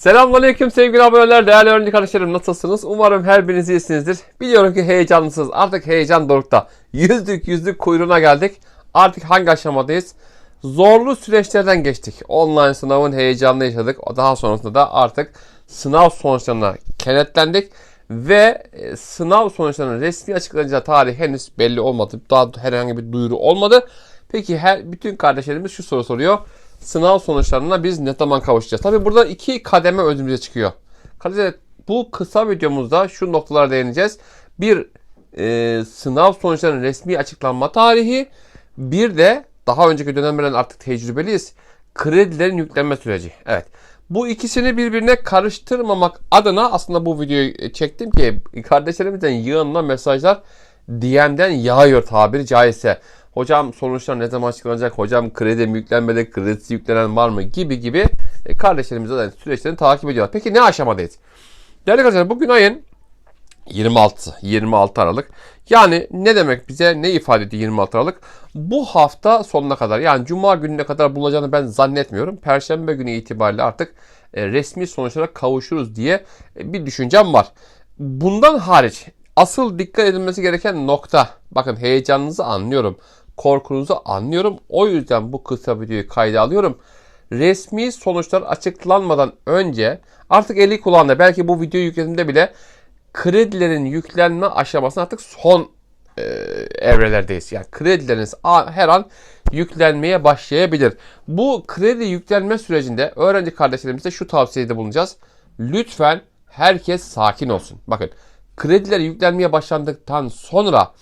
Selamünaleyküm sevgili aboneler, değerli öğrenci kardeşlerim nasılsınız? Umarım her biriniz iyisinizdir. Biliyorum ki heyecanlısınız. Artık heyecan dorukta. Yüzlük yüzlük kuyruğuna geldik. Artık hangi aşamadayız? Zorlu süreçlerden geçtik. Online sınavın heyecanını yaşadık. Daha sonrasında da artık sınav sonuçlarına kenetlendik. Ve e, sınav sonuçlarının resmi açıklanacağı tarih henüz belli olmadı. Daha herhangi bir duyuru olmadı. Peki her bütün kardeşlerimiz şu soru soruyor. Sınav sonuçlarına biz ne zaman kavuşacağız? Tabi burada iki kademe önümüze çıkıyor. Kardeşler bu kısa videomuzda şu noktalara değineceğiz. Bir e, sınav sonuçlarının resmi açıklanma tarihi. Bir de daha önceki dönemlerden artık tecrübeliyiz. Kredilerin yüklenme süreci. Evet. Bu ikisini birbirine karıştırmamak adına aslında bu videoyu çektim ki kardeşlerimizden yığınla mesajlar DM'den yağıyor tabiri caizse. Hocam sonuçlar ne zaman açıklanacak? Hocam kredi mi yüklenmedi? Kredisi yüklenen var mı? Gibi gibi e, kardeşlerimiz de süreçlerini takip ediyorlar. Peki ne aşamadayız? Değerli arkadaşlar bugün ayın 26, 26 Aralık. Yani ne demek bize ne ifade ediyor 26 Aralık? Bu hafta sonuna kadar yani Cuma gününe kadar bulacağını ben zannetmiyorum. Perşembe günü itibariyle artık e, resmi sonuçlara kavuşuruz diye e, bir düşüncem var. Bundan hariç asıl dikkat edilmesi gereken nokta. Bakın heyecanınızı anlıyorum. Korkunuzu anlıyorum. O yüzden bu kısa videoyu kayda alıyorum. Resmi sonuçlar açıklanmadan önce artık eli kulağında belki bu videoyu yüklediğimde bile kredilerin yüklenme aşamasında artık son e, evrelerdeyiz. Yani kredileriniz her an yüklenmeye başlayabilir. Bu kredi yüklenme sürecinde öğrenci kardeşlerimize şu tavsiyede bulunacağız. Lütfen herkes sakin olsun. Bakın krediler yüklenmeye başlandıktan sonra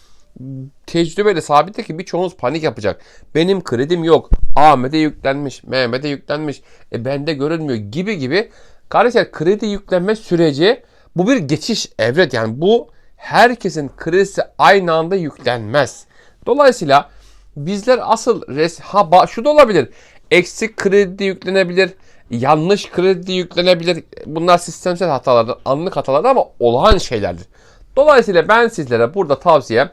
tecrübeyle sabitle ki birçoğunuz panik yapacak. Benim kredim yok. Ahmet'e yüklenmiş, Mehmet'e yüklenmiş, e bende görünmüyor gibi gibi. Kardeşler kredi yüklenme süreci bu bir geçiş evret yani bu herkesin kredisi aynı anda yüklenmez. Dolayısıyla bizler asıl res ha şu da olabilir. Eksik kredi yüklenebilir. Yanlış kredi yüklenebilir. Bunlar sistemsel hatalardır, anlık hatalardır ama olağan şeylerdir. Dolayısıyla ben sizlere burada tavsiyem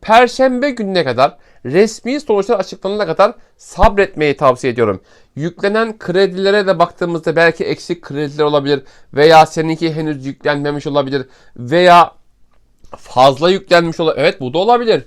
Perşembe gününe kadar resmi sonuçlar açıklanana kadar sabretmeyi tavsiye ediyorum. Yüklenen kredilere de baktığımızda belki eksik krediler olabilir veya seninki henüz yüklenmemiş olabilir veya fazla yüklenmiş olabilir. Evet bu da olabilir.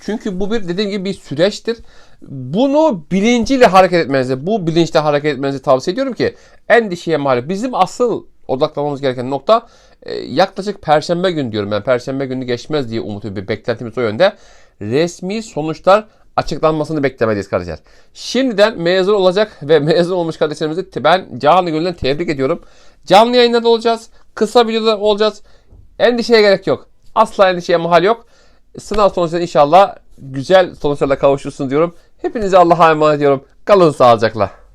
Çünkü bu bir dediğim gibi bir süreçtir. Bunu bilinciyle hareket etmenizi, bu bilinçle hareket etmenizi tavsiye ediyorum ki endişeye mal. Bizim asıl odaklamamız gereken nokta e, yaklaşık perşembe günü diyorum ben. Perşembe günü geçmez diye umut bir beklentimiz o yönde. Resmi sonuçlar açıklanmasını beklemeliyiz kardeşler. Şimdiden mezun olacak ve mezun olmuş kardeşlerimizi ben canlı gönülden tebrik ediyorum. Canlı yayınlarda olacağız. Kısa videoda olacağız. Endişeye gerek yok. Asla endişeye mahal yok. Sınav sonuçları inşallah güzel sonuçlarla kavuşursun diyorum. Hepinize Allah'a emanet ediyorum. Kalın sağlıcakla.